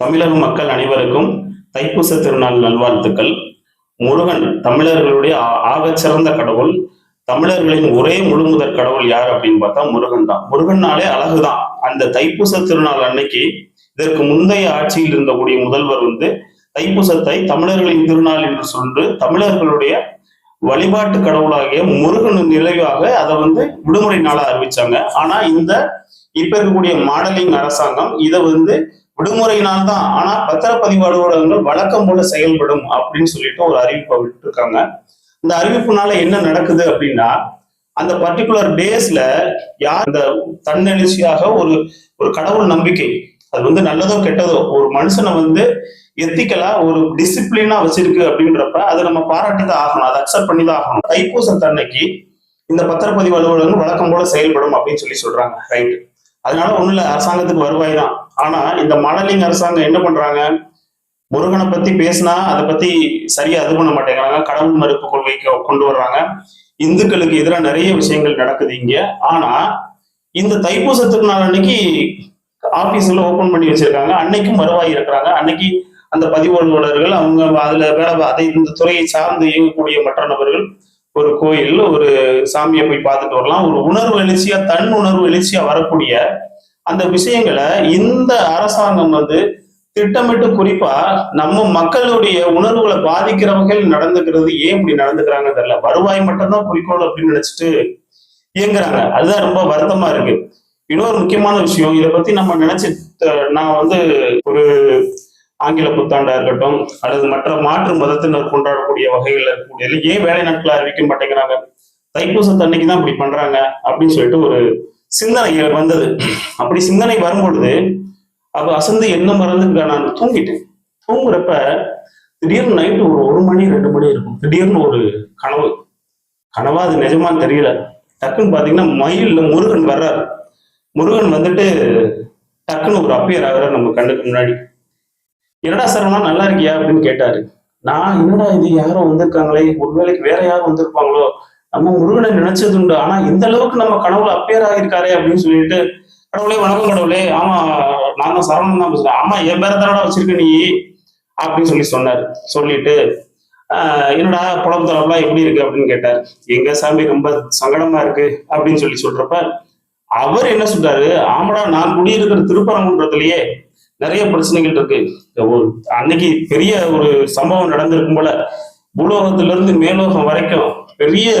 தமிழக மக்கள் அனைவருக்கும் தைப்பூச திருநாள் நல்வாழ்த்துக்கள். முருகன் தமிழர்களுடைய ஆகச் ஆகச்சிறந்த கடவுள். தமிழர்களின் ஒரே முழுமுதற் கடவுள் யார் அப்படின்னு பார்த்தா முருகன் தான். முருகன்னாலே அழகுதான். அந்த தைப்பூச திருநாள் அன்னைக்கு இதற்கு முந்தைய ஆட்சியில் இருந்தக்கூடிய முதல்வர் வந்து தைப்பூசத்தை தமிழர்களின் திருநாள் என்று சொல்லி தமிழர்களுடைய வழிபாட்டு கடவுளாகிய முருகன் நிலைவாக அதை வந்து விடுமுறை நாளாக அறிவிச்சாங்க. ஆனா இந்த இப்ப இருக்கக்கூடிய மாடலிங் அரசாங்கம் இதை வந்து விடுமுறையினால் தான் ஆனா பத்திரப்பதிவு அலுவலகங்கள் வழக்கம் போல செயல்படும் அப்படின்னு சொல்லிட்டு ஒரு அறிவிப்பை விட்டுருக்காங்க. இந்த அறிவிப்புனால என்ன நடக்குது அப்படின்னா அந்த பர்டிகுலர் டேஸ்ல யார் இந்த தன்னெழுச்சியாக ஒரு ஒரு கடவுள் நம்பிக்கை. அது வந்து நல்லதோ கெட்டதோ ஒரு மனுஷனை வந்து எத்திக்கலா ஒரு டிசிப்ளினா வச்சிருக்கு அப்படின்றப்ப அதை நம்ம பாராட்டி தான் ஆகணும் அதை அக்செப்ட் பண்ணி தான் ஆகணும் தைப்பூசத்தன்னைக்கு இந்த பத்திரப்பதிவு அலுவலகங்கள் வழக்கம் போல செயல்படும் அப்படின்னு சொல்லி சொல்றாங்க ரைட் அதனால ஒண்ணும் இல்ல அரசாங்கத்துக்கு வருவாய் தான். ஆனா இந்த மாடலிங் அரசாங்கம் என்ன பண்றாங்க? முருகனை பத்தி பேசினா அதை பத்தி சரியா இது பண்ண மாட்டேங்கிறாங்க. கடவுள் மறுப்பு கொள்கைக்கு கொண்டு வர்றாங்க. இந்துக்களுக்கு எதிராக நிறைய விஷயங்கள் நடக்குது இங்க. ஆனா இந்த தைப்பூசத்துக்கு நாள் அன்னைக்கு ஆபீஸ்ல ஓபன் பண்ணி வச்சிருக்காங்க. அன்னைக்கும் வருவாய் இருக்கிறாங்க. அன்னைக்கு அந்த பதிவு அலுவலர்கள் அவங்க அதுல வேலை அதை இந்த துறையை சார்ந்து இயங்கக்கூடிய மற்ற நபர்கள் ஒரு கோயில் ஒரு சாமியை போய் பார்த்துட்டு வரலாம். ஒரு உணர்வு எழுச்சியா தன் உணர்வு எழுச்சியா வரக்கூடிய அந்த விஷயங்களை இந்த அரசாங்கம் வந்து திட்டமிட்டு குறிப்பா நம்ம மக்களுடைய உணர்வுகளை பாதிக்கிற வகையில் நடந்துக்கிறது. ஏன் இப்படி நடந்துக்கிறாங்க தெரியல. வருவாய் மட்டும்தான் குறிக்கோள் அப்படின்னு நினைச்சிட்டு இயங்குறாங்க. அதுதான் ரொம்ப வருத்தமா இருக்கு. இன்னொரு முக்கியமான விஷயம் இதை பத்தி நம்ம நினைச்சு நான் வந்து ஒரு ஆங்கில புத்தாண்டா இருக்கட்டும் அல்லது மற்ற மாற்று மதத்தினர் கொண்டாடக்கூடிய வகைகள் இருக்கக்கூடிய ஏன் வேலை நாட்களை அறிவிக்க மாட்டேங்கிறாங்க? தைப்பூசத்தன்னைக்கு தான் இப்படி பண்றாங்க அப்படின்னு சொல்லிட்டு ஒரு சிந்தனை வந்தது. அப்படி சிந்தனை வரும்பொழுது அப்ப அசந்து என்ன மறந்து நான் தூங்கிட்டேன். தூங்குறப்ப திடீர்னு நைட்டு ஒரு ஒரு மணி ரெண்டு மணி இருக்கும். திடீர்னு ஒரு கனவு. கனவா அது நிஜமான்னு தெரியல. டக்குன்னு பாத்தீங்கன்னா மயில்ல முருகன் வர்றாரு. முருகன் வந்துட்டு டக்குன்னு ஒரு அப்பியர் ஆகிறார் நம்ம கண்ணுக்கு முன்னாடி. என்னடா சரவணா நல்லா இருக்கியா அப்படின்னு கேட்டாரு. நான் என்னடா இது யாரும் வந்திருக்காங்களே ஒருவேளைக்கு வேற யாரும் வந்திருப்பாங்களோ? நம்ம முருகனை நினைச்சது உண்டு. ஆனா இந்த அளவுக்கு நம்ம கடவுள் அப்பேர் ஆகியிருக்காரே அப்படின்னு சொல்லிட்டு கடவுளே வணக்கம் கடவுளே. ஆமா நான் தான் சரவணன் தான் பேசுறேன். ஆமா என் பேர தானடா வச்சிருக்க நீ? அப்படின்னு சொல்லி சொன்னார். சொல்லிட்டு ஆஹ் என்னடா புலம் தளம்லாம் எப்படி இருக்கு? அப்படின்னு கேட்டார். எங்க சாமி ரொம்ப சங்கடமா இருக்கு அப்படின்னு சொல்லி சொல்றப்ப அவர் என்ன சொல்றாரு? ஆமாடா நான் குடியிருக்கிற திருப்பரங்குன்றதுலயே நிறைய பிரச்சனைகள் இருக்கு. ஒரு அன்னைக்கு பெரிய ஒரு சம்பவம் நடந்திருக்கும் போல பூலோகத்திலிருந்து மேலோகம் வரைக்கும் பெரிய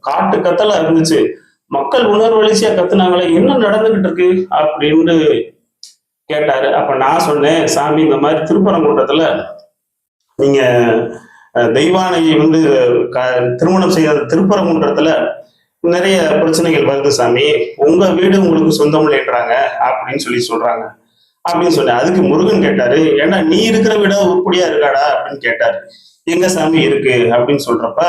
காட்டு கத்தலா இருந்துச்சு. மக்கள் உணர்வெளிச்சியா கத்துனாங்களே என்ன நடந்துகிட்டு இருக்கு அப்படின்னு கேட்டாரு. அப்ப நான் சொன்னேன் சாமி இந்த மாதிரி திருப்பரங்குன்றத்துல நீங்க தெய்வானையை வந்து க- திருமணம் செய்யாத திருப்பரங்குன்றத்துல நிறைய பிரச்சனைகள் வருது சாமி. உங்க வீடு உங்களுக்கு சொந்தம் இல்லைன்றாங்க அப்படின்னு சொல்லி சொல்றாங்க. அப்படின்னு சொன்னேன் அதுக்கு முருகன் கேட்டாரு ஏன்னா நீ இருக்கிற விட உருப்படியா இருக்காடா? அப்படின்னு கேட்டாரு. எங்க சாமி இருக்கு? அப்படின்னு சொல்றப்ப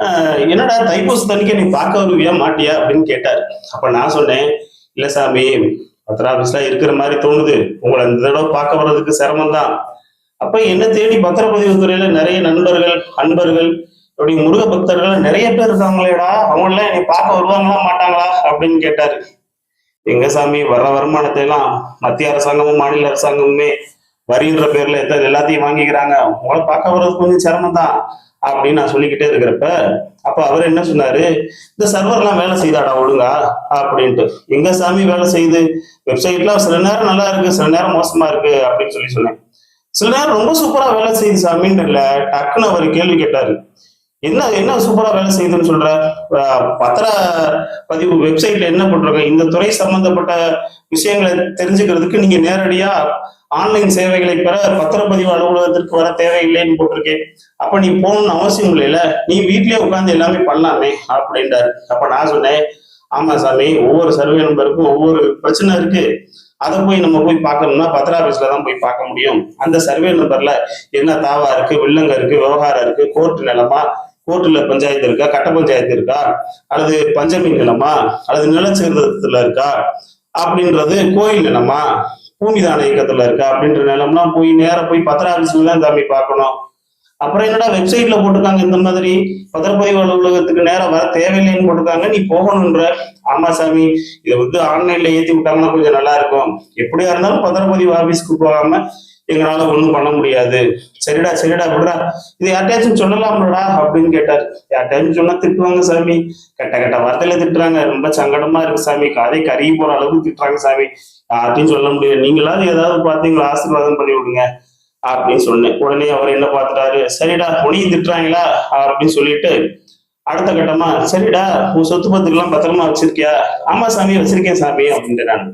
ஆஹ், என்னடா தைப்பூசத்தன்னைக்கு நீ பார்க்க வருவியா மாட்டியா? அப்படின்னு கேட்டாரு. அப்ப நான் சொன்னேன் இல்ல சாமி பத்திர ஆபீஸ்ல இருக்கிற மாதிரி தோணுது. உங்களை இந்த தடவை பார்க்க வர்றதுக்கு சிரமம் தான் அப்ப என்ன தேடி பத்திரப்பதிவு துறையில நிறைய நண்பர்கள் அன்பர்கள் அப்படி முருக பக்தர்கள் நிறைய பேர் இருக்காங்களேடா அவங்களாம் என்னை பார்க்க வருவாங்களா மாட்டாங்களா? அப்படின்னு கேட்டாரு. எங்க சாமி வர்ற வருமானத்தை எல்லாம் மத்திய அரசாங்கமும் மாநில அரசாங்கமுமே வரின்ற பேர்ல எத்த எல்லாத்தையும் வாங்கிக்கிறாங்க. உங்களை பார்க்க வர்றது கொஞ்சம் சிரமம் தான் அப்படின்னு நான் சொல்லிக்கிட்டே இருக்கிறப்ப அப்ப அவர் என்ன சொன்னாரு? இந்த சர்வர்லாம் வேலை செய்தாடா ஒழுங்கா? அப்படின்ட்டு. எங்க சாமி வேலை செய்யுது வெப்சைட்லாம் சில நேரம் நல்லா இருக்கு சில நேரம் மோசமா இருக்கு அப்படின்னு சொல்லி சொன்னேன். சில நேரம் ரொம்ப சூப்பரா வேலை செய்யுது சாமின்னு இல்ல டக்குன்னு அவர் கேள்வி கேட்டாரு. என்ன என்ன சூப்பரா வேலை செய்யுதுன்னு சொல்ற? பத்திர பதிவு வெப்சைட்ல என்ன போட்டிருக்க? இந்த துறை சம்பந்தப்பட்ட விஷயங்களை தெரிஞ்சுக்கிறதுக்கு நீங்க நேரடியா ஆன்லைன் சேவைகளை பெற பத்திரப்பதிவு அலுவலகத்திற்கு வர தேவையில்லைன்னு போட்டிருக்கேன். அப்ப நீ போகணும்னு அவசியம் இல்லைல்ல. நீ வீட்லயே உட்காந்து எல்லாமே பண்ணலாமே அப்படின்றாரு. அப்ப நான் சொன்னேன் ஆமா சாமி ஒவ்வொரு சர்வே நம்பருக்கும் ஒவ்வொரு பிரச்சனை இருக்கு. அதை போய் நம்ம போய் பார்க்கணும்னா பத்திர ஆபீஸ்ல தான் போய் பார்க்க முடியும். அந்த சர்வே நம்பர்ல என்ன தாவா இருக்கு வில்லங்க இருக்கு விவகாரம் இருக்கு கோர்ட் நிலமா கோர்ட்டில் பஞ்சாயத்து இருக்கா? கட்ட பஞ்சாயத்து இருக்கா? அல்லது பஞ்சமி நிலமா? அல்லது நிலச்சீர்திருத்தத்துல இருக்கா? அப்படின்றது கோயில் நிலமா? பூமிதான இயக்கத்தில் இருக்கா? அப்படின்ற நிலம்லாம் போய் நேராக போய் பத்திர ஆஃபீஸில் தான் சாமி பார்க்கணும். அப்புறம் என்னடா வெப்சைட்ல போட்டிருக்காங்க இந்த மாதிரி? பத்திரப்பதிவு அலுவலகத்துக்கு நேரம் வர தேவையில்லைன்னு போட்டிருக்காங்க. நீ போகணுன்ற. ஆமா சாமி இதை வந்து ஆன்லைன்ல ஏத்தி விட்டாங்கன்னா கொஞ்சம் நல்லா இருக்கும். எப்படியா இருந்தாலும் பத்திரப்பதிவு ஆபீஸ்க்கு போகாம எங்களால ஒண்ணும் பண்ண முடியாது. சரிடா சரிடா விடுறா இது யார்கிட்டயாச்சும் சொல்லலாம்லடா அப்படின்னு கேட்டார். யார்கிட்டயாச்சும் சொன்னா திட்டுவாங்க சாமி. கெட்ட கெட்ட வார்த்தையில திட்டுறாங்க. ரொம்ப சங்கடமா இருக்கு சாமி. காதை கருகி போற அளவுக்கு திட்டுறாங்க சாமி. யார்ட்டையும் சொல்ல முடியாது. நீங்களாவது ஏதாவது பார்த்தீங்களா ஆசீர்வாதம் பண்ணி விடுங்க அப்படின்னு சொன்னேன். உடனே அவர் என்ன பார்த்துட்டாரு? சரிடா உனையும் திட்டுறாங்களா? அப்படின்னு சொல்லிட்டு அடுத்த கட்டமா சரிடா உன் சொத்து பத்துக்கெல்லாம் பத்திரமா வச்சிருக்கியா? ஆமா சாமி வச்சிருக்கேன் சாமி அப்படின்ட்டு நான்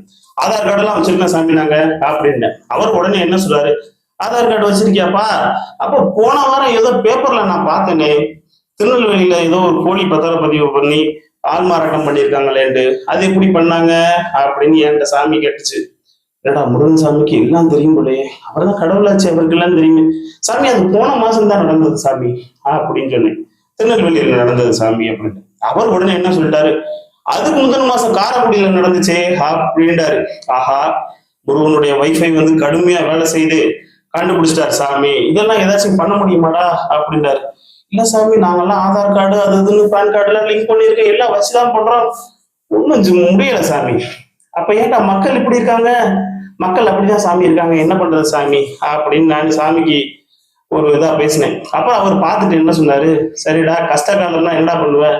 ஆதார் கார்டு எல்லாம் வச்சிருக்கேன் சாமி நாங்க அப்படின்னு. அவர் உடனே என்ன சொல்றாரு? ஆதார் கார்டு வச்சிருக்கியாப்பா? அப்போ போன வாரம் ஏதோ பேப்பர்ல நான் பார்த்தேனே. திருநெல்வேலியில ஏதோ ஒரு போலி பத்திரப்பதிவு பண்ணி ஆள் மாறாட்டம் பண்ணியிருக்காங்களேண்டு அது எப்படி பண்ணாங்க? அப்படின்னு என்கிட்ட சாமி கேட்டுச்சு. ஏடா முருகன் சாமிக்கு எல்லாம் தெரியும் போலே. அவர் தான் கடவுளாச்சு அவருக்கு எல்லாம் தெரியுமே. சாமி அது போன மாசம் தான் நடந்தது சாமி. அப்படின்னு சொன்னேன். திருநெல்வேலியில் நடந்தது சாமி அப்படின்னு. அவர் உடனே என்ன சொல்லிட்டாரு? அதுக்கு முந்தின மாசம் காரக்குடியில நடந்துச்சு அப்படின்றாரு. ஆஹா முருகனுடைய வைஃபை வந்து கடுமையா வேலை செய்து கண்டுபிடிச்சிட்டாரு சாமி. இதெல்லாம் ஏதாச்சும் பண்ண முடியுமாடா அப்படின்றாரு. இல்ல சாமி நாங்கெல்லாம் ஆதார் கார்டு அது இதுன்னு பேன் கார்டு எல்லாம் லிங்க் பண்ணிருக்கேன் எல்லாம் வச்சுதான் பண்றோம். ஒன்றும் முடியல சாமி. அப்ப ஏன்டா மக்கள் இப்படி இருக்காங்க? மக்கள் அப்படிதான் சாமி இருக்காங்க என்ன பண்றது சாமி? அப்படின்னு நான் சாமிக்கு ஒரு இதா பேசினேன். அப்ப அவர் பார்த்துட்டு என்ன சொன்னாரு? சரிடா கஷ்ட காலம்னா என்ன பண்ணுவேன்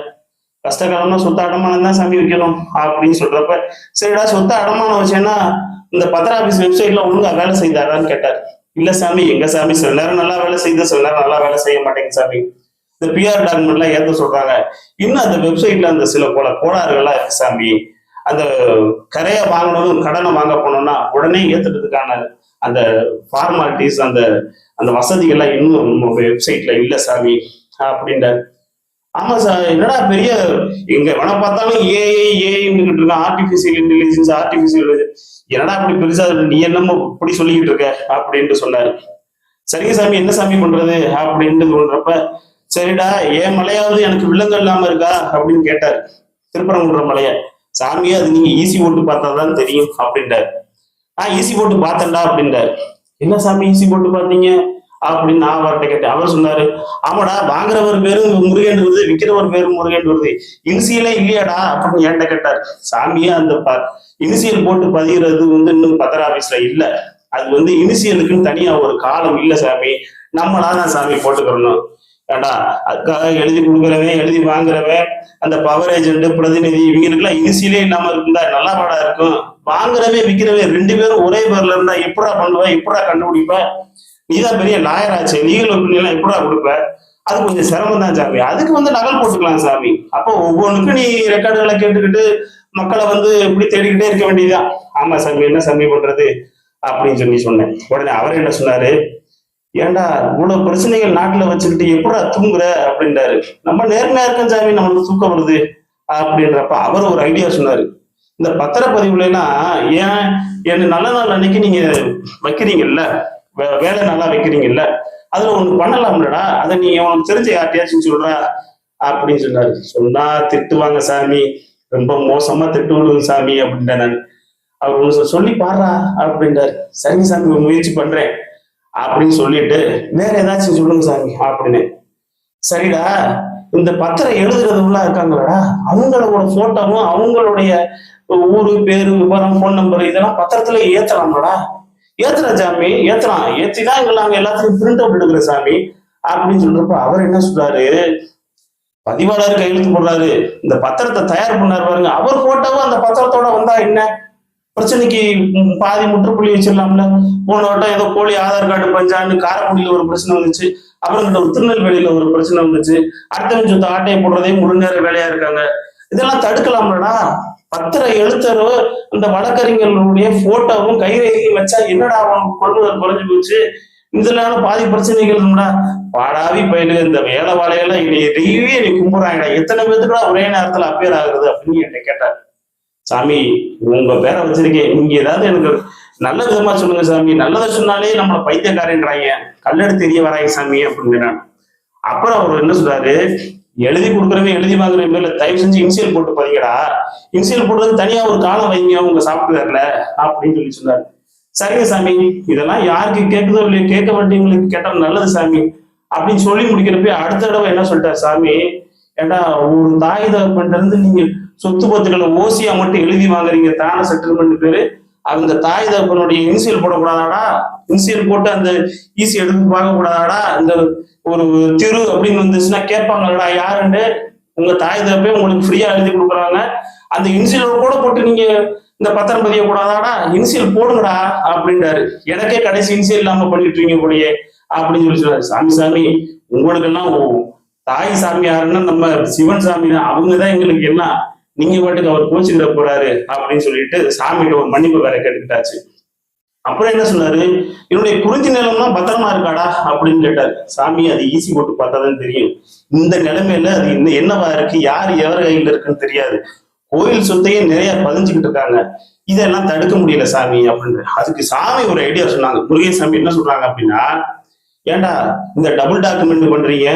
கஷ்ட காலம்னா சொத்த அடமானம் தான் சாமி வைக்கணும் அப்படின்னு சொல்றப்ப சரிடா சொத்த அடமானம் வச்சேன்னா இந்த பத்திர ஆபீஸ் வெப்சைட்ல ஒழுங்கா வேலை செய்தாரான்னு கேட்டார். இல்ல சாமி எங்க சாமி சில நேரம் நல்லா வேலை செய்யுது சில நேரம் நல்லா வேலை செய்ய மாட்டேங்க சாமி. இந்த பிஆர் டாக்குமெண்ட்லாம் ஏத்த சொல்றாங்க. இன்னும் அந்த வெப்சைட்ல அந்த சில போல கோளாறுகள்லாம் இருக்கு சாமி. அந்த கரையை வாங்கணும் கடனை வாங்க போனோம்னா உடனே ஏத்துறதுக்கான அந்த ஃபார்மாலிட்டிஸ் அந்த அந்த வசதிகள்லாம் இன்னும் வெப்சைட்ல இல்ல சாமி அப்படின்ற ஆமா சார் என்னடா பெரிய எங்க வேணா பார்த்தாலும் ஏஐ ஏஐன்னு இருக்கான். ஆர்டிபிஷியல் இன்டெலிஜென்ஸ் ஆர்டிபிஷியல் என்னடா அப்படி பெருசா நீ என்னமோ இப்படி சொல்லிக்கிட்டு இருக்க? அப்படின்ட்டு சொன்னாரு. சரிங்க சாமி என்ன சாமி பண்றது? அப்படின்ட்டு சொல்றப்ப சரிடா ஏன் மலையாவது எனக்கு வில்லங்கம் இல்லாம இருக்கா? அப்படின்னு கேட்டார். திருப்பரங்குன்ற மலைய. சாமியே அது நீங்க ஈஸி போட்டு பார்த்தாதான் தெரியும் அப்படின்றாரு. ஆஹ் ஈஸி போட்டு பார்த்தேன்டா அப்படின்றாரு. என்ன சாமி ஈஸி போட்டு பார்த்தீங்க? அப்படின்னு நான் அவர்கிட்ட கேட்டேன். அவர் சொன்னாரு ஆமாடா வாங்குறவர் பேரு முருகன் வருது விற்கிறவர் பேரு முருகன் வருது. இனிசியலே இல்லையாடா? அப்படின்னு என்கிட்ட கேட்டார். சாமியே அந்த இனிசியல் போட்டு பதிகிறது வந்து இன்னும் பத்திர ஆபீஸ்ல இல்ல. அது வந்து இனிசியலுக்குன்னு தனியா ஒரு காலம் இல்ல சாமி. நம்மளா தான் சாமி போட்டுக்கிறணும். ஏண்டா அதுக்காக எழுதி கொடுக்குறவன் எழுதி வாங்குறவன் அந்த பவர் ஏஜென்ட் பிரதிநிதி இவங்களுக்குலாம் இனிசியலே இல்லாம இருந்தா நல்லா பாடா இருக்கும். வாங்குறவே விற்கிறவன் ரெண்டு பேரும் ஒரே பேர்ல இருந்தா எப்படா பண்ணுவேன் எப்படா கண்டுபிடிப்ப நீதான் பெரிய லாயர் ஆச்சு லீகல் ஒப்பீனியெல்லாம் எப்படா கொடுப்ப? அது கொஞ்சம் சிரமம் தான் சாமி. அதுக்கு வந்து நகல் போட்டுக்கலாம் சாமி. அப்போ ஒவ்வொன்றுக்கும் நீ ரெக்கார்டுகளை கேட்டுக்கிட்டு மக்களை வந்து இப்படி தேடிக்கிட்டே இருக்க வேண்டியதுதான். ஆமா சாமி என்ன சாமி பண்றது? அப்படின்னு சொல்லி சொன்னேன். உடனே அவர் என்ன சொன்னாரு? ஏன்டா இவ்வளவு பிரச்சனைகள் நாட்டுல வச்சுக்கிட்டு எப்படா தூங்குற? அப்படின்றாரு. நம்ம நேர்மையா இருக்கோம் சாமி நம்மளுக்கு தூக்கம் வருது. அப்படின்றப்ப அவர் ஒரு ஐடியா சொன்னாரு. இந்த பத்திரப்பதிவுலாம் எல்லாம் ஏன் என்ன நல்ல நாள் அன்னைக்கு நீங்க வைக்கிறீங்கல்ல? வேலை நல்லா வைக்கிறீங்கல்ல அதுல ஒண்ணு பண்ணலாம்லடா. அதை நீ உனக்கு தெரிஞ்ச யார்ட்டையாச்சும் சொல்றா அப்படின்னு சொன்னாரு. சொன்னா திட்டுவாங்க சாமி. ரொம்ப மோசமா திட்டு விடுங்க சாமி அப்படின்ட்டேன் நான். அவர் ஒன்று சொல்லி பாடுறா அப்படின்றாரு. சரிங்க சாமி முயற்சி பண்றேன். அப்படின்னு சொல்லிட்டு வேற ஏதாச்சும் சொல்லுங்க சாமி அப்படின்னு. சரிடா இந்த பத்திரம் எழுதுறதுலாம் இருக்காங்களடா. அவங்களோட போட்டோவும் அவங்களுடைய ஊரு பேரு விவரம் ஃபோன் நம்பர் இதெல்லாம் பத்திரத்துல ஏத்தலாம்லடா ஏத்துறேன் சாமி ஏத்துறான் ஏத்திதான் எங்களை நாங்க எல்லாத்தையும் பிரிண்ட் அவுட் எடுக்கிற சாமி. அப்படின்னு சொல்றப்ப அவர் என்ன சொல்றாரு? பதிவாளர் கையெழுத்து போடுறாரு. இந்த பத்திரத்தை தயார் பண்ணாரு பாருங்க. அவர் போட்டாவும் அந்த பத்திரத்தோட வந்தா என்ன? பிரச்சனைக்கு பாதி முற்றுப்புள்ளி வச்சிடலாம்ல. போன வட்டம் ஏதோ போலி ஆதார் கார்டு பஞ்சான்னு காரக்குடியில ஒரு பிரச்சனை வந்துச்சு. அப்புறம் ஒரு திருநெல்வேலியில ஒரு பிரச்சனை வந்துச்சு. அடுத்த நிமிஷத்து ஆட்டையை போடுறதே முழு நேர வேலையா இருக்காங்க. இதெல்லாம் தடுக்கலாம்லடா. பத்திர எழுத்தரோ அந்த வழக்கறிஞர்களுடைய போட்டோவும் கைரேகையும் வச்சா என்னடா அவன் கொள்முதல் குறைஞ்சு போச்சு? இதனால பாதி பிரச்சனைகள் பாடாவி பயிலு இந்த வேலை வாழையெல்லாம் என்னை டெய்லியே நீ கும்பிடுறாங்கடா. எத்தனை பேத்துக்குடா ஒரே நேரத்துல அப்பேர் ஆகுறது அப்படின்னு என்கிட்ட கேட்டார். சாமி உங்க பேரை வச்சிருக்கேன். நீங்க ஏதாவது எனக்கு நல்ல விதமா சொல்லுங்க சாமி. நல்லதை சொன்னாலே நம்மள பைத்தியக்காரன்றாங்க. கல்லெடுத்து தெரிய வராங்க சாமி அப்படின்னு அப்புறம் அவர் என்ன சொல்றாரு? எழுதி கொடுக்குறவங்க எழுதி வாங்குறவங்க இல்லை தயவு செஞ்சு இன்சியல் போட்டு பதிக்கடா இன்சியல் போடுறது தனியா ஒரு காலம் வைங்க உங்க சாப்ட்வேர்ல அப்படின்னு சொல்லி சொன்னாரு. சரிங்க சாமி இதெல்லாம் யாருக்கு கேட்குதோ இல்லையோ கேட்க வேண்டியவங்களுக்கு கேட்டால் நல்லது சாமி அப்படின்னு சொல்லி முடிக்கிறப்ப அடுத்த தடவை என்ன சொல்லிட்டாரு சாமி ஏண்டா ஒரு தாய் தகப்பன்ல இருந்து நீங்க சொத்து பத்துக்களை ஓசியா மட்டும் எழுதி வாங்குறீங்க தான செட்டில்மெண்ட் பேரு அந்த தாய் தகப்பனுடைய இன்சியல் போடக்கூடாதாடா இன்சியல் போட்டு அந்த ஈஸி எடுத்து பார்க்க கூடாதாடா இந்த ஒரு திரு அப்படின்னு வந்துச்சுன்னா கேட்பாங்கடா யாருன்னு உங்க தாய் தப்பே உங்களுக்கு ஃப்ரீயா எழுதி கொடுக்குறாங்க. அந்த இன்சியல் கூட போட்டு நீங்க இந்த பத்திரம் பதிய கூடாதாடா? இன்சியல் போடுங்கடா அப்படின்றாரு. எனக்கே கடைசி இன்சியல் இல்லாம பண்ணிட்டு இருக்கீங்க கூடயே அப்படின்னு சொல்லி சொல்றாரு. சாமி சாமி உங்களுக்கெல்லாம் ஓ- தாய் சாமி யாருன்னா நம்ம சிவன் சாமி தான். அவங்க தான் எங்களுக்கு எல்லாம். நீங்க பாட்டுக்கு அவர் கோச்சுக்கிட போறாரு அப்படின்னு சொல்லிட்டு சாமிகிட்ட ஒரு மன்னிப்பு வேற கேட்டுக்கிட்டாச்சு. அப்புறம் என்ன சொன்னாரு? என்னுடைய குறிஞ்சி நிலம்னா பத்திரமா இருக்காடா? அப்படின்னு கேட்டாரு. சாமி அது ஈசி போட்டு பார்த்தாதான் தெரியும். இந்த நிலைமையில அது இன்னும் என்னவா இருக்கு? யார் எவர் கையில இருக்குன்னு தெரியாது. கோயில் சொத்தையே நிறைய பதிஞ்சுக்கிட்டு இருக்காங்க. இதெல்லாம் தடுக்க முடியல சாமி அப்படின்னு. அதுக்கு சாமி ஒரு ஐடியா சொன்னாங்க. முருகன் சாமி என்ன சொல்றாங்க அப்படின்னா ஏன்டா இந்த டபுள் டாக்குமெண்ட் பண்றீங்க?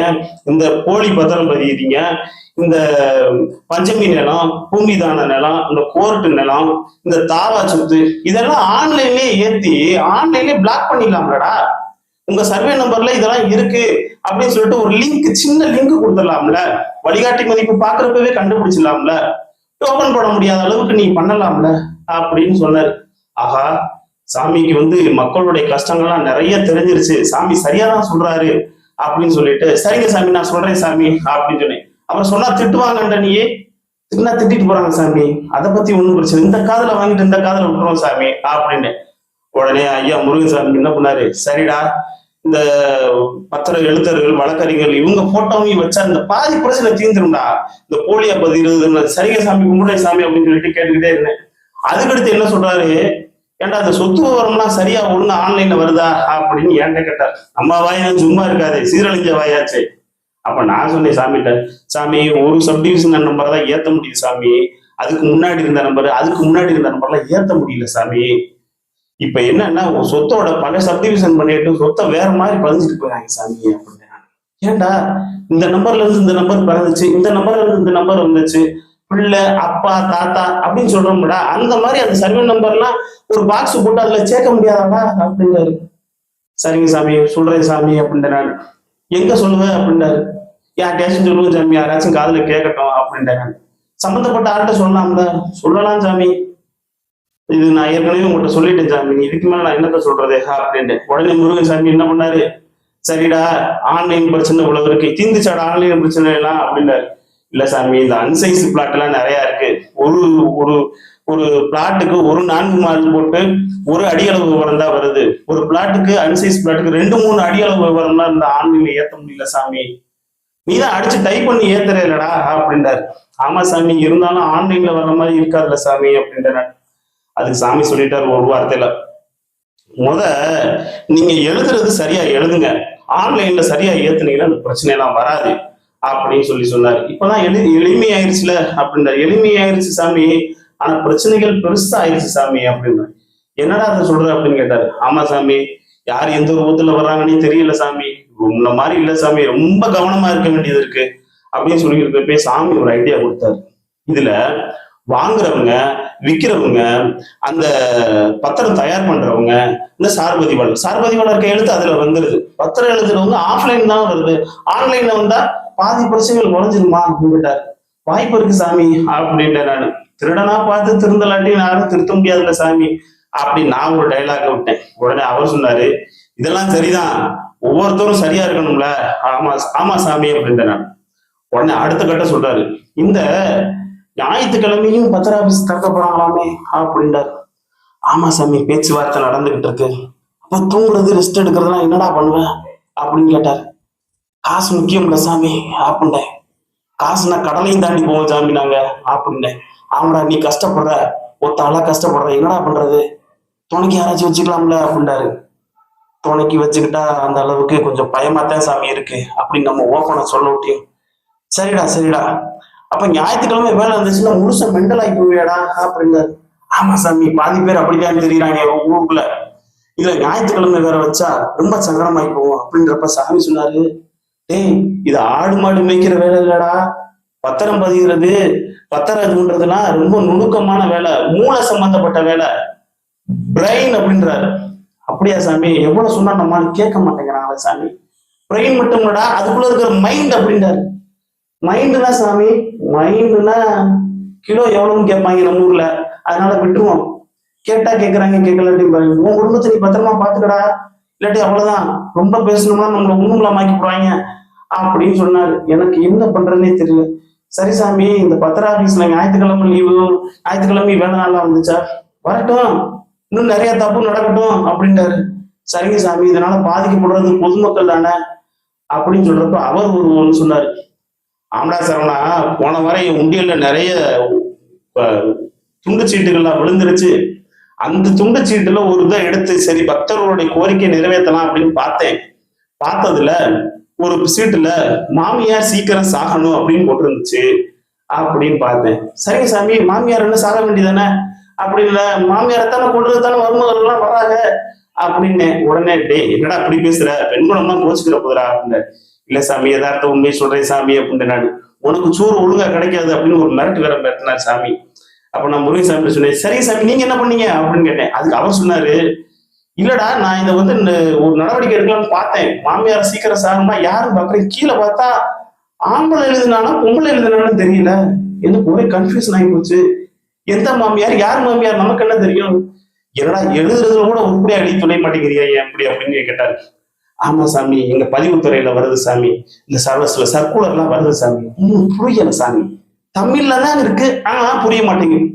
இந்த போலி பத்திரம் பதியுறீங்க? இந்த பஞ்சமி நிலம் பூமிதான நிலம் இந்த கோர்ட்டு நிலம் இந்த தாவா சொத்து இதெல்லாம் ஆன்லைன்லயே ஏத்தி ஆன்லைன்லயே பிளாக் பண்ணிடலாம்லடா. உங்க சர்வே நம்பர்ல இதெல்லாம் இருக்கு அப்படின்னு சொல்லிட்டு ஒரு லிங்க் சின்ன லிங்க் கொடுத்துடலாம்ல. வழிகாட்டி மதிப்பு பாக்குறப்பவே கண்டுபிடிச்சிடலாம்ல. டோக்கன் போட முடியாத அளவுக்கு நீ பண்ணலாம்ல அப்படின்னு சொன்னாரு. ஆஹா சாமிக்கு வந்து மக்களுடைய கஷ்டங்கள்லாம் நிறைய தெரிஞ்சிருச்சு. சாமி சரியா தான் சொல்றாரு அப்படின்னு சொல்லிட்டு சரிங்க சாமி நான் சொல்றேன் சாமி அப்படின்னு சொன்னேன். அப்புறம் சொன்னா திட்டுவாங்கன்ற நீ திட்டினா திட்டிட்டு போறாங்க சாமி. அதை பத்தி ஒண்ணும் பிரச்சனை இல்லை. இந்த காதல வாங்கிட்டு இந்த காதல விட்டுருவோம் சாமி அப்படின்னு. உடனே ஐயா முருகன் சாமி என்ன பண்ணாரு? சரிடா இந்த பத்திர எழுத்தர்கள் வழக்கறிஞர்கள் இவங்க போட்டோவையும் வச்சா இந்த பாதி பிரச்சனை தீர்ந்துரும்டா. இந்த போலியா பதிவு சரிங்க சாமி கும்பிடுறேன் சாமி அப்படின்னு சொல்லிட்டு கேட்டுக்கிட்டே இருந்தேன். அதுக்கடுத்து என்ன சொல்றாரு? ஏன்டா அந்த சொத்து விவரம்லாம் சரியா ஒழுங்கா ஆன்லைன்ல வருதா அப்படின்னு என்கிட்ட கேட்டார் அம்மா வாயும் சும்மா இருக்காது சீரழிஞ்ச வாயாச்சு. அப்ப நான் சொன்னேன் சாமிகிட்ட சாமி ஒரு சப்டிவிஷன் நம்பர் தான் ஏத்த முடியுது சாமி. அதுக்கு முன்னாடி இருந்த நம்பர் அதுக்கு முன்னாடி இருந்த நம்பர்லாம் ஏத்த முடியல சாமி. இப்ப என்னன்னா உன் சொத்தோட பல சப்டிவிஷன் பண்ணிட்டு சொத்தை வேற மாதிரி பதிஞ்சிட்டு போறாங்க சாமி அப்படின்னு ஏன்டா இந்த நம்பர்ல இருந்து இந்த நம்பர் பிறந்துச்சு இந்த நம்பர்ல இருந்து இந்த நம்பர் வந்துச்சு பிள்ளை அப்பா தாத்தா அப்படின்னு சொல்றோம்டா அந்த மாதிரி அந்த சர்வே நம்பர்லாம் ஒரு பாக்ஸ் போட்டு அதுல சேர்க்க முடியாதாடா அப்படின்னாரு சரிங்க சாமி சொல்றேன் சாமி அப்படின்றாரு. எங்க சொல்லுவேன் அப்படின்னாரு யார்கிட்டயாச்சும் சொல்லுவோம் சாமி? யாராச்சும் காதுல கேட்கட்டும் அப்படின்றாரு. சம்பந்தப்பட்ட ஆள்கிட்ட சொல்லலாம்ல சொல்லலாம் சாமி. இது நான் ஏற்கனவே உங்கள்கிட்ட சொல்லிட்டேன் சாமி. இதுக்கு மேல நான் என்னத்த சொல்றது? அப்படின்ட்டு. உடனே முருகன் சாமி என்ன பண்ணாரு? சரிடா ஆன்லைன் பிரச்சனை இவ்வளவு இருக்கு தீந்துச்சாடா ஆன்லைன் பிரச்சனை எல்லாம் அப்படின்னாரு இல்ல சாமி இந்த அன்சைஸ் பிளாட் எல்லாம் நிறைய இருக்கு. ஒரு ஒரு ஒரு பிளாட்டுக்கு ஒரு நான்கு மாடல் போட்டு ஒரு அடியளவு விவரம் தான் வருது. ஒரு பிளாட்டுக்கு அன்சைஸ் பிளாட்டுக்கு ரெண்டு மூணு அடியளவு விவரம்லாம் இந்த ஆன்லைன்ல ஏத்த முடியல சாமி. நீ தான் அடிச்சு டைப் பண்ணி ஏத்துற இல்லடா அப்படின்றாரு. ஆமா சாமி இருந்தாலும் ஆன்லைன்ல வர்ற மாதிரி இருக்காதுல்ல சாமி அப்படின்ற அதுக்கு சாமி சொல்லிட்டாரு ஒரு வார்த்தையில. முத நீங்க எழுதுறது சரியா எழுதுங்க. ஆன்லைன்ல சரியா ஏத்துனீங்கன்னா அந்த பிரச்சனை எல்லாம் வராது. அப்படின்னு சொல்லி சொன்னார். இப்பதான் எளி எளிமையாயிருச்சுல அப்படின்றாரு. எளிமையாயிருச்சு சாமி. ஆனா பிரச்சனைகள் பெருசா ஆயிருச்சு சாமி அப்படின்னா என்னடா அதை சொல்ற அப்படின்னு கேட்டாரு. ஆமா சாமி. யார் எந்த ரூபத்துல வர்றாங்கன்னே தெரியல சாமி. உன்ன மாதிரி இல்ல சாமி. ரொம்ப கவனமா இருக்க வேண்டியது இருக்கு அப்படின்னு சொல்லி இருக்கப்பே சாமி ஒரு ஐடியா கொடுத்தாரு. இதுல வாங்குறவங்க விக்கிறவங்க அந்த பத்திரம் தயார் பண்றவங்க இந்த சார்பதிவாளர். சார்பதிவாளர் கையெழுத்து அதுல வந்துருது. பத்திரம் எழுதுறவங்க ஆஃப்லைன் தான் வருது. ஆன்லைன்ல வந்தா பாதி பிரச்சனைகள் குறைஞ்சிருமா அப்படின்ட்டாரு வாய்ப்பு இருக்கு சாமி அப்படின்ட்டேன் நான். திருடனா பார்த்து திருந்தலாட்டி யாரும் திருத்த முடியாதுல்ல சாமி அப்படி நான் ஒரு டைலாக விட்டேன். உடனே அவர் சொன்னாரு இதெல்லாம் சரிதான். ஒவ்வொருத்தரும் சரியா இருக்கணும்ல. ஆமா ஆமா சாமி அப்படின்ட்டேன் நான். உடனே அடுத்த கட்ட சொல்றாரு இந்த ஞாயிற்றுக்கிழமையும் பத்திர ஆபீஸ் திறக்க அப்படின்றாரு. ஆமா சாமி பேச்சுவார்த்தை நடந்துகிட்டு இருக்கு. அப்ப தூங்குறது ரெஸ்ட் எடுக்கிறதுலாம் என்னடா பண்ணுவேன் அப்படின்னு கேட்டார். காசு முக்கியம்ல சாமி அப்படின்னேன் காசுனா கடலையும் தாண்டி போவோம் சாமி நாங்க அப்படின்னேன் ஆமாடா நீ கஷ்டப்படுற. ஒத்த ஆளா கஷ்டப்படுற. என்னடா பண்றது? துணைக்கு யாராச்சும் வச்சுக்கலாம்ல அப்படின்னாரு துணைக்கு வச்சுக்கிட்டா அந்த அளவுக்கு கொஞ்சம் பயமாத்தான் சாமி இருக்கு. அப்படின்னு நம்ம ஓப்பனை சொல்ல விட்டியும். சரிடா சரிடா. அப்ப ஞாயிற்றுக்கிழமை வேலை இருந்துச்சுன்னா முழுச மெண்டல் ஆகி போவியாடா அப்படின்னாரு ஆமா சாமி பாதி பேர் அப்படிதான் தெரியுறாங்க ஊருக்குள்ள. இதுல ஞாயிற்றுக்கிழமை வேற வச்சா ரொம்ப சங்கடமாயி போவோம் அப்படின்றப்ப சாமி சொன்னாரு டேய் இது ஆடு மாடு மேய்க்கிற வேலை இல்லடா. பத்திரம் பதிகிறது பத்திரம் இதுன்றதுலாம் ரொம்ப நுணுக்கமான வேலை மூளை சம்பந்தப்பட்ட வேலை. பிரெயின் அப்படின்றாரு. அப்படியா சாமி? எவ்வளவு சொன்னா நம்மளால கேட்க மாட்டேங்கிறாங்களே சாமி. பிரெயின் மட்டும் இல்லடா அதுக்குள்ள இருக்கிற மைண்ட் அப்படின்றாரு. மைண்டுனா சாமி மைண்டுனா கிலோ எவ்வளவுன்னு கேட்பாங்க நம்ம ஊர்ல. அதனால விட்டுருவோம். கேட்டா கேட்கறாங்க கேட்கலாட்டி பாருங்க உன் குடும்பத்தை நீ பத்திரமா பாத்துக்கடா இல்லாட்டி அவ்வளவுதான். ரொம்ப பேசணும்னா நம்மளை உண்ணுங்களாமாக்கி போடுவாங்க அப்படின்னு சொன்னாரு. எனக்கு என்ன பண்றதுன்னே தெரியல. சரி சாமி இந்த பத்திர ஆபீஸ்ல ஞாயிற்றுக்கிழமை லீவு ஞாயிற்றுக்கிழமை வேலை நாளா வந்துச்சா? வரட்டும். இன்னும் நிறைய தப்பு நடக்கட்டும் அப்படின்ட்டாரு சரிங்க சாமி இதனால பாதிக்கப்படுறது பொதுமக்கள் தானே அப்படின்னு சொல்றப்ப அவர் ஒரு ஒன்று சொன்னாரு. ஆம்டா சரவணா போன வாரம் என் உண்டியல்ல நிறைய துண்டு சீட்டுகள்லாம் விழுந்துருச்சு. அந்த துண்டு சீட்டுல ஒரு இதை எடுத்து சரி பக்தர்களுடைய கோரிக்கை நிறைவேற்றலாம் அப்படின்னு பார்த்தேன். பார்த்ததுல ஒரு சீட்டுல மாமியார் சீக்கிரம் சாகணும் அப்படின்னு போட்டிருந்துச்சு அப்படின்னு பார்த்தேன். சரிங்க சாமி மாமியார் என்ன சாக வேண்டியதானே அப்படி இல்லை மாமியாரை தானே கொண்டு தானே மருமகள் எல்லாம் வராங்க? அப்படின்னு உடனே டேய் என்னடா அப்படி பேசுற? பெண் குணம்லாம் கோச்சுக்கிற போதுரா அப்படின்னு இல்ல சாமி யதார்த்த உண்மையை சொல்றேன் சாமி அப்படின்னு நான் உனக்கு சோறு ஒழுங்கா கிடைக்காது அப்படின்னு ஒரு மிரட்டு வேற மிரட்டினார் சாமி. அப்போ நான் முருகன் சாமி சொன்னேன் சரி சாமி நீங்க என்ன பண்ணீங்க? அப்படின்னு கேட்டேன். அதுக்கு அவர் சொன்னாரு இல்லடா நான் இதை வந்து ஒரு நடவடிக்கை எடுக்கலாம்னு பார்த்தேன். மாமியார் சீக்கிரம் சாகணும்னா யாரும் பாக்குறேன் கீழே பார்த்தா ஆம்பளை எழுதுனானா பொம்பளை எழுதுனாலும் தெரியல. எனக்கு ஒரே கன்ஃபியூஷன் ஆகி போச்சு. எந்த மாமியார் யார் மாமியார் நமக்கு என்ன தெரியும்? என்னடா எழுதுறதுல கூட உருப்படியா எழுதி துணை மாட்டேங்கிறியா ஏன் அப்படி? அப்படின்னு கேட்டாரு. ஆமா சாமி எங்க பதிவுத்துறையில வருது சாமி. இந்த சர்வஸ்ல சர்க்குலர்லாம் வருது சாமி. புரியல சாமி. தமிழ்ல தான் இருக்கு. ஆனா புரிய மாட்டேங்குது.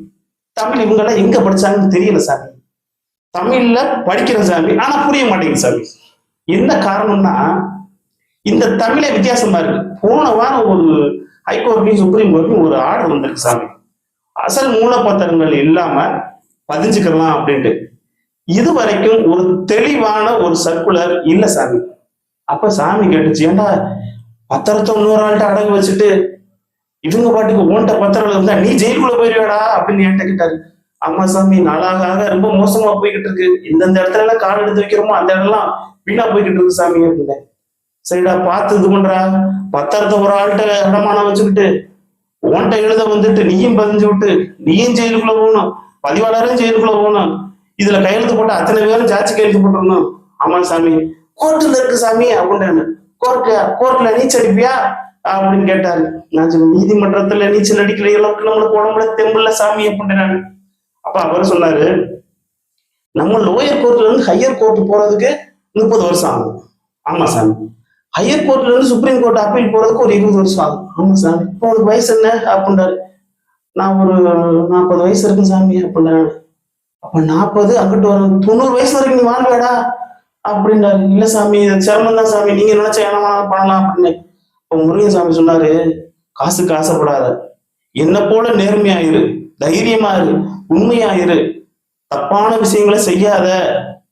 தமிழ் இவங்க எல்லாம் எங்க படிச்சாங்கன்னு தெரியல சாமி. தமிழ்ல படிக்கிறேன் சாமி. ஆனா புரிய மாட்டேங்குது சாமி. என்ன காரணம்னா இந்த தமிழே வித்தியாசமா இருக்கு. போன வாரம் ஒரு ஹைகோர்ட்லயும் சுப்ரீம் கோர்ட்லயும் ஒரு ஆர்டர் வந்திருக்கு சாமி. அசல் மூலப்பத்திரங்கள் இல்லாம பதிஞ்சுக்கலாம் அப்படின்ட்டு. இது வரைக்கும் ஒரு தெளிவான ஒரு சர்க்குலர் இல்ல சாமி. அப்ப சாமி கேட்டுச்சு ஏன்டா பத்திரத்தை இன்னொரு ஆள்கிட்ட அடகு வச்சுட்டு இவங்க பாட்டுக்கு ஓன்ட்ட பத்திரம் இருந்தா நீ ஜெயிலுக்குள்ள போயிருவேடா அப்படின்னு என்கிட்ட கேட்டாரு. ஆமா சாமி நாளாக ஆக ரொம்ப மோசமா போய்கிட்டு இருக்கு. இந்தந்த இடத்துல எல்லாம் கார் எடுத்து வைக்கிறோமோ அந்த இடம்லாம் வீணா போய்கிட்டு இருக்கு சாமி அப்படின்னு சரிடா பார்த்து இது பண்றா. பத்திரத்தை ஒரு ஆள்கிட்ட அடமானம் வச்சுக்கிட்டு உன்கிட்ட எழுத வந்துட்டு நீயும் பதிஞ்சு விட்டு நீயும் ஜெயிலுக்குள்ள போகணும். பதிவாளரும் ஜெயிலுக்குள்ள போகணும். இதுல கையெழுத்து போட்டு அத்தனை பேரும் ஜாட்சி கையெழுத்து போட்டுருணும் ஆமா சாமி. கோர்ட்டுல இருக்கு சாமி அப்படின்னு கோர்ட்டு கோர்ட்ல நீச்சல் அடிப்பியா? அப்படின்னு கேட்டாரு. நான் நீதிமன்றத்துல நீச்சல் அடிக்கிற அளவுக்கு நம்மளுக்கு உடம்புல தெம்புல சாமி அப்படின்னு நான். அப்ப அவர் சொன்னாரு நம்ம லோயர் கோர்ட்ல இருந்து ஹையர் கோர்ட் போறதுக்கு முப்பது வருஷம் ஆகும். ஆமா சாமி. ஹையர் கோர்ட்ல இருந்து சுப்ரீம் கோர்ட் அப்பீல் போறதுக்கு ஒரு இருபது வருஷம் ஆகும். ஆமா சாமி. இப்போ உனக்கு வயசு என்ன? அப்படின்றாரு. நான் ஒரு நாற்பது வயசு இருக்கும் சாமி அப்படின்றாரு. அப்ப நாற்பது அங்கிட்டு வரும் தொண்ணூறு வயசு வரைக்கும் நீ வாழ்வேடா அப்படின்றாரு. இல்ல சாமி சிரமம் தான் சாமி. நீங்க நினைச்ச என்ன பண்ணலாம் அப்படின்னு இப்போ முருகன் சாமி சொன்னாரு காசுக்கு ஆசைப்படாத என்ன போல நேர்மையாயிரு தைரியமா இரு உண்மையாயிரு தப்பான விஷயங்களை செய்யாத.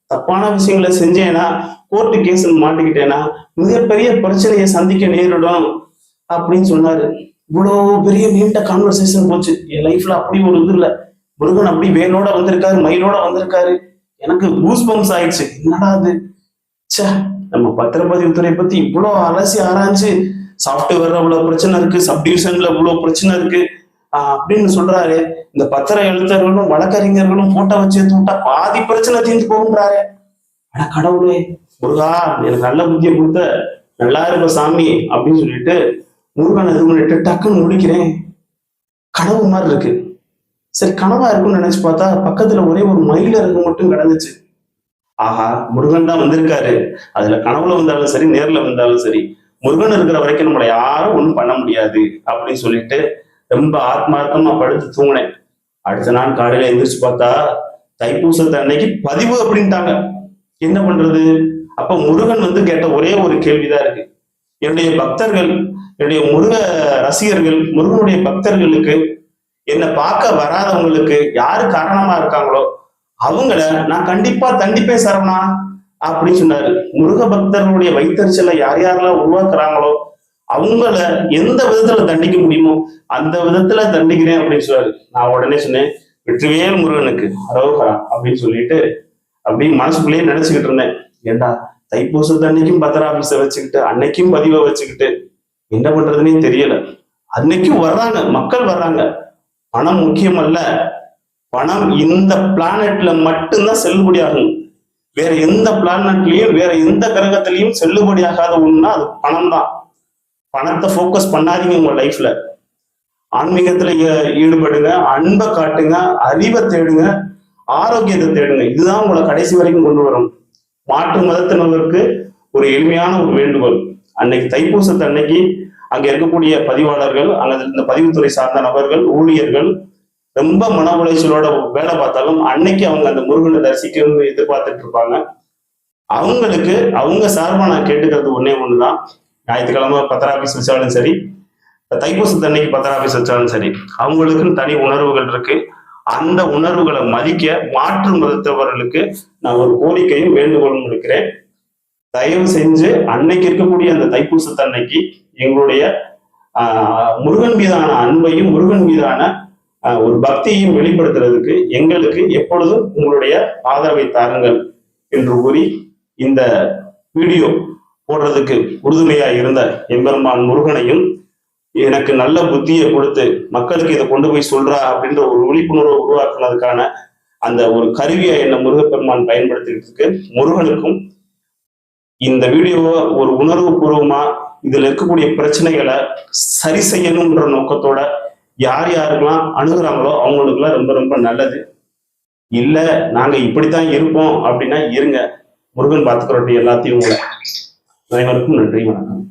தப்பான விஷயங்களை செஞ்சேன்னா கோர்ட்டு கேஸ் மாட்டிக்கிட்டேன்னா மிகப்பெரிய பிரச்சனையை சந்திக்க நேரிடும் அப்படின்னு சொன்னாரு. இவ்வளவு பெரிய நீண்ட கான்வர்சேஷன் போச்சு. என் லைஃப்ல அப்படி ஒரு இது இல்லை. முருகன் அப்படி வேலோட வந்திருக்காரு மயிலோட வந்திருக்காரு. எனக்கு கூஸ் பம்ஸ் ஆயிடுச்சு. என்னடா அது ச்சே நம்ம பத்திரப்பதிவு துறை பத்தி இவ்வளவு அலசி ஆராய்ஞ்சு சாஃப்ட்வேர்ல இவ்வளவு பிரச்சனை இருக்கு சப்டிவிஷன்ல இவ்வளவு பிரச்சனை இருக்கு. அப்படின்னு சொல்றாரு. இந்த பத்திர எழுத்தர்களும் வழக்கறிஞர்களும் போட்டோ வச்சு தூட்டா பாதி பிரச்சனை தீர்ந்து போகுன்றாரு ஆனா கடவுளே முருகா எனக்கு நல்ல புத்தியை கொடுத்த நல்லா இருப்ப சாமி அப்படின்னு சொல்லிட்டு முருகன் இது பண்ணிட்டு டக்குன்னு முடிக்கிறேன். கனவு மாதிரி இருக்கு. சரி கனவா இருக்கும்னு நினைச்சு பார்த்தா பக்கத்துல ஒரே ஒரு மயில இருக்கு மட்டும் கிடந்துச்சு. ஆஹா முருகன் தான் வந்திருக்காரு. அதுல கனவுல வந்தாலும் சரி நேர்ல வந்தாலும் சரி. முருகன் இருக்கிற வரைக்கும் நம்மளை யாரும் ஒண்ணும் பண்ண முடியாது அப்படின்னு சொல்லிட்டு ரொம்ப ஆத்மார்த்தமா படுத்து தூங்கினேன். அடுத்த நாள் காலையில எந்திரிச்சு பார்த்தா தைப்பூசத்து அன்னைக்கு பதிவு அப்படின்ட்டாங்க. என்ன பண்றது? அப்ப முருகன் வந்து கேட்ட ஒரே ஒரு கேள்விதான் இருக்கு. என்னுடைய பக்தர்கள் என்னுடைய முருக ரசிகர்கள் முருகனுடைய பக்தர்களுக்கு என்னை பார்க்க வராதவங்களுக்கு யாரு காரணமா இருக்காங்களோ அவங்கள நான் கண்டிப்பா தண்டிப்பேன் சரவணா. அப்படின்னு சொன்னாரு. முருக பக்தர்களுடைய வைத்தறிச்சலை யார் யாரெல்லாம் உருவாக்குறாங்களோ அவங்கள எந்த விதத்துல தண்டிக்க முடியுமோ அந்த விதத்துல தண்டிக்கிறேன் அப்படின்னு சொன்னாரு. நான் உடனே சொன்னேன் வெற்றிவேல் முருகனுக்கு அரோகரா அப்படின்னு சொல்லிட்டு அப்படியே மனசுக்குள்ளேயே நினைச்சுக்கிட்டு இருந்தேன். ஏண்டா தைப்பூசத்து அன்னைக்கும் பத்திர ஆபீஸ வச்சுக்கிட்டு அன்னைக்கும் பதிவை வச்சுக்கிட்டு என்ன பண்றதுன்னே தெரியல. அன்னைக்கும் வர்றாங்க மக்கள் வர்றாங்க. பணம் முக்கியம் அல்ல பணம் இந்த பிளானட்ல மட்டும்தான் செல்லுபடியாகும் வேற எந்த பிளானட்லயும் வேற எந்த கிரகத்திலையும் செல்லுபடியாகாத ஒண்ணுன்னா அது பணம் தான் பணத்தை ஃபோக்கஸ் பண்ணாதீங்க உங்க லைஃப்ல ஆன்மீகத்துல ஈ- ஈடுபடுங்க அன்பை காட்டுங்க அறிவை தேடுங்க ஆரோக்கியத்தை தேடுங்க. இதுதான் உங்களை கடைசி வரைக்கும் கொண்டு வரும். மாற்று மதத்தினருக்கு ஒரு எளிமையான ஒரு வேண்டுகோள். அன்னைக்கு தைப்பூசத்து அன்னைக்கு அங்க இருக்கக்கூடிய பதிவாளர்கள் அல்லது இந்த பதிவுத்துறை சார்ந்த நபர்கள் ஊழியர்கள் ரொம்ப மன உளைச்சலோட வேலை பார்த்தாலும் அன்னைக்கு அவங்க அந்த முருகனை தரிசிக்கணும்னு எதிர்பார்த்துட்டு இருப்பாங்க. அவங்களுக்கு அவங்க சார்பாக நான் கேட்டுக்கிறது ஒன்றே ஒன்று தான் ஞாயிற்றுக்கிழமை பத்திர ஆஃபீஸ் வச்சாலும் சரி தைப்பூசத்து அன்னைக்கு பத்திர ஆஃபீஸ் வச்சாலும் சரி அவங்களுக்குன்னு தனி உணர்வுகள் இருக்கு. அந்த உணர்வுகளை மதிக்க மாற்று மதத்தவர்களுக்கு நான் ஒரு கோரிக்கையும் வேண்டுகோளும் இருக்கிறேன் தயவு செஞ்சு அன்னைக்கு இருக்கக்கூடிய அந்த தைப்பூசத்து அன்னைக்கு எங்களுடைய முருகன் மீதான அன்பையும் முருகன் மீதான ஒரு பக்தியையும் வெளிப்படுத்துறதுக்கு எங்களுக்கு எப்பொழுதும் உங்களுடைய ஆதரவை தாருங்கள் என்று கூறி இந்த வீடியோ போடுறதுக்கு உறுதுணையா இருந்த எம்பெருமான் முருகனையும் எனக்கு நல்ல புத்தியை கொடுத்து மக்களுக்கு இதை கொண்டு போய் சொல்றா அப்படின்ற ஒரு விழிப்புணர்வை உருவாக்குனதுக்கான அந்த ஒரு கருவியை என்ன முருகப்பெருமான் பயன்படுத்திக்கிறதுக்கு முருகனுக்கும் இந்த வீடியோவை ஒரு உணர்வு பூர்வமா இதுல இருக்கக்கூடிய பிரச்சனைகளை சரி செய்யணும்ன்ற நோக்கத்தோட யார் யாருக்கெல்லாம் அணுகுறாங்களோ அவங்களுக்குலாம் ரொம்ப ரொம்ப நல்லது. இல்லை நாங்கள் இப்படித்தான் இருப்போம் அப்படின்னா இருங்க. முருகன் பார்த்துக்கிறோட்டி எல்லாத்தையும் அனைவருக்கும் நன்றி வணக்கம்.